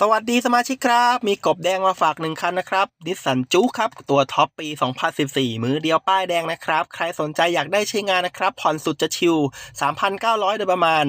สวัสดีสมาชิกครับ มีกบแดงมาฝากหนึ่งคันนะครับนิสสันจุครับ ตัวท็อปปี 2014 มือเดียวป้ายแดงนะครับ ใครสนใจอยากได้ใช้งานนะครับ ผ่อนสุดจะชิล3,900 โดยประมาณ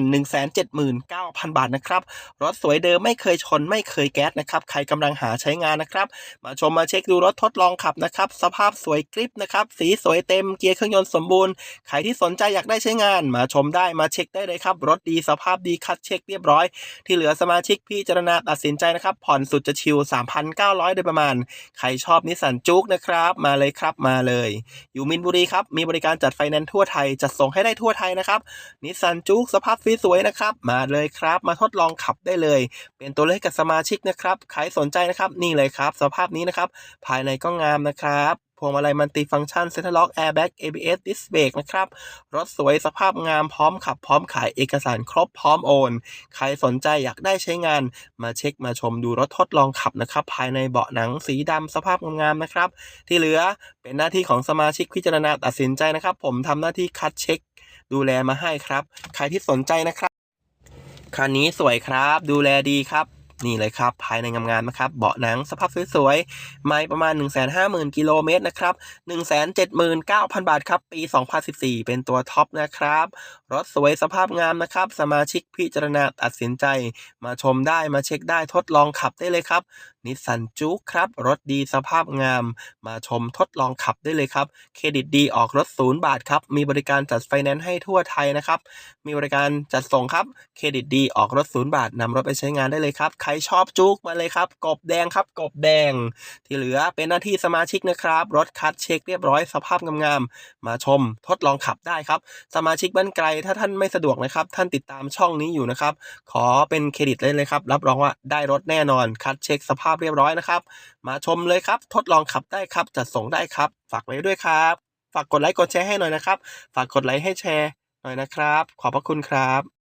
179,000 บาทนะครับ รถสวยเดิมไม่เคยชนไม่เคยแก๊สนะครับ ใครกำลังหาใช้งานนะครับ มาชมมาเช็คดูรถทดลองขับนะครับ สภาพสวยกริปนะครับ สีสวยเต็มเกียร์เครื่องยนต์สมบูรณ์ ใครที่สนใจอยากได้ใช้งาน มาชมได้มาเช็คได้เลยครับ รถดีสภาพดีคัดเช็คเรียบร้อย ที่เหลือสมาชิกพี่จารณาตัดสินใจนะครับ ผ่อนสุดจะชิล3,900 โดยประมาณ ใครชอบนิสสันจุกนะครับ มาเลยครับมาเลย อยู่มินบุรีครับ มีบริการจัดไฟแนนซ์ทั่วไทย จัดส่งให้ได้ทั่วไทยนะครับ นิสสันจุกสภาพสวยๆนะครับ มาเลยครับ มาทดลองขับได้เลย เป็นตัวเลขกับสมาชิกนะครับ ใครสนใจนะครับ นี่เลยครับ สภาพนี้นะครับ ภายในก็งามนะครับพวงมาลัยมันติฟังก์ชันเซ็นทรัลล็อกแอร์แบ็ก ABS ดิสเบรกนะครับ รถสวยสภาพงามพร้อมขับพร้อมขายเอกสารครบพร้อมโอน ใครสนใจอยากได้ใช้งาน มาเช็คมาชมดูรถทดลองขับนะครับ ภายในเบาะหนังสีดำสภาพงามๆนะครับ ที่เหลือเป็นหน้าที่ของสมาชิกพิจารณาตัดสินใจนะครับ ผมทำหน้าที่คัดเช็ค ดูแลมาให้ครับ ใครที่สนใจนะครับคันนี้สวยครับ ดูแลดีครับ นี่เลยครับ ภายในงามๆนะครับ เบาะหนังสภาพสวยๆ ไม่ประมาณ 150,000 กิโลเมตรนะครับ 179,000 บาทครับ ปี 2014 เป็นตัวท็อปนะครับ รถสวยสภาพงามนะครับ สมาชิกพิจารณาตัดสินใจ มาชมได้มาเช็คได้ทดลองขับได้เลยครับนิสสันจุกครับ รถดีสภาพงาม มาชมทดลองขับได้เลยครับ เครดิตดีออกรถศูนย์บาทครับ มีบริการจัดไฟแนนซ์ให้ทั่วไทยนะครับ มีบริการจัดส่งครับ เครดิตดีออกรถศูนย์บาทนำรถไปใช้งานได้เลยครับใครชอบจุกมาเลยครับ กบแดงครับ กบแดง ที่เหลือเป็นหน้าที่สมาชิกนะครับ รถคัดเช็คเรียบร้อยสภาพงามๆ มาชมทดลองขับได้ครับ สมาชิกบ้านไกลถ้าท่านไม่สะดวกนะครับ ท่านติดตามช่องนี้อยู่นะครับ ขอเป็นเครดิตเลยเลยครับ รับรองว่าได้รถแน่นอน คัดเช็คสภาพเรียบร้อยนะครับ มาชมเลยครับ ทดลองขับได้ครับจัดส่งได้ครับ ฝากไว้ด้วยครับ ฝากกดไลค์กดแชร์ให้หน่อยนะครับ ฝากกดไลค์ให้แชร์หน่อยนะครับ ขอบพระคุณครับ